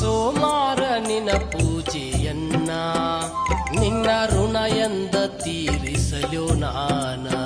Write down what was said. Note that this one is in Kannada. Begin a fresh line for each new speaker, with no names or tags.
ಸೋಮಾರನಿನ ಪೂಜೆಯನ್ನ ನಿನ್ನ ಋಣ ಎಂದ ತೀರಿಸಲು ನಾನ.